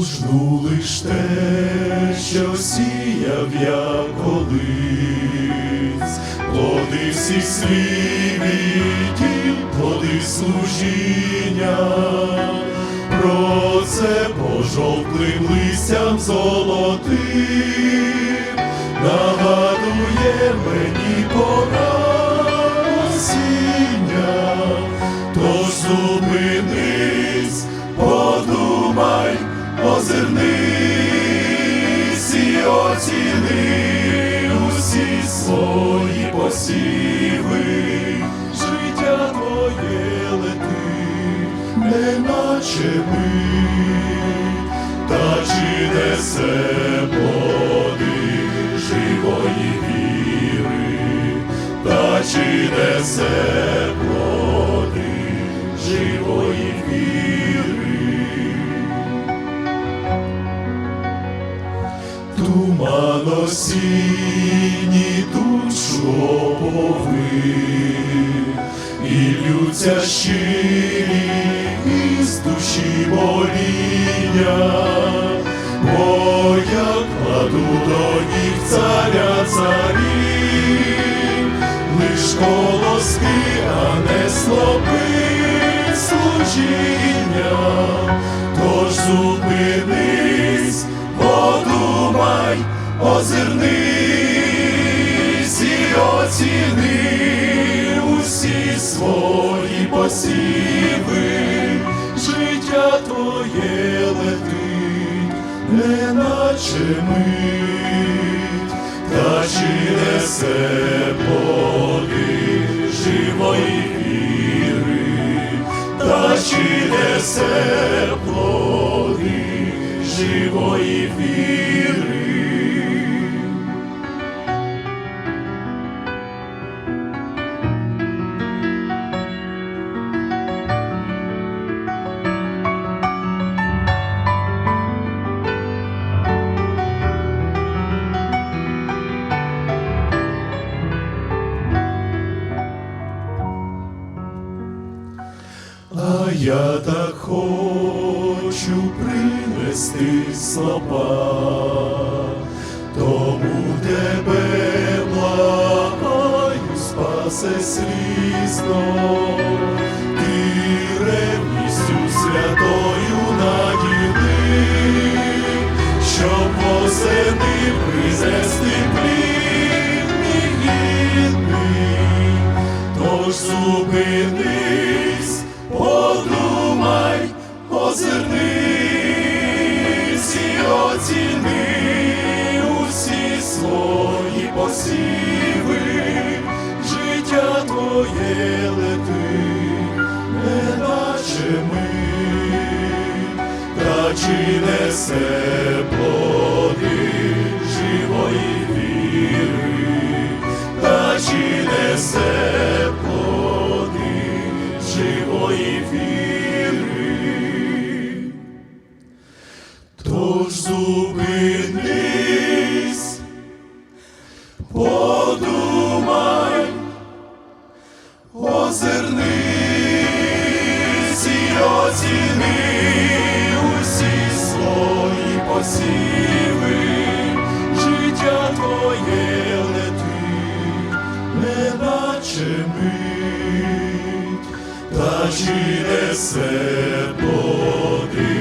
ж те, що сіяв я колись, плоди всіх слів і плоди служіння, про це пожовклим листям золотим, нагадує мені пора озирнись і оціни усі свої посіви, життя твоє летить, неначе ми, та чи несе плоди живої віри, та чи несе плоди Туман осінній душу опови, і лються щирі із душі моління, бо я кладу до ніг царя царів, лиш колоски, а не слопи служіння, оціни усі свої посіви, життя твоє летить, неначе мить, та чи несе плоди живої віри, та чи несе плоди живої я так хочу принести слова, тому тебе благаю, спасе слізно, ти ревністю святою наділи, щоб восени принести плід мій гідний. Тож зупинись, посіви, життя твоє летить, неначе ми, та чи несе плоди живої мить, та чи несе плоди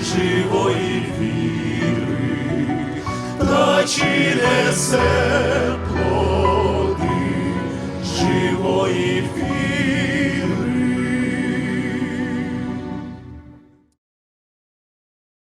живої віри, та чи несе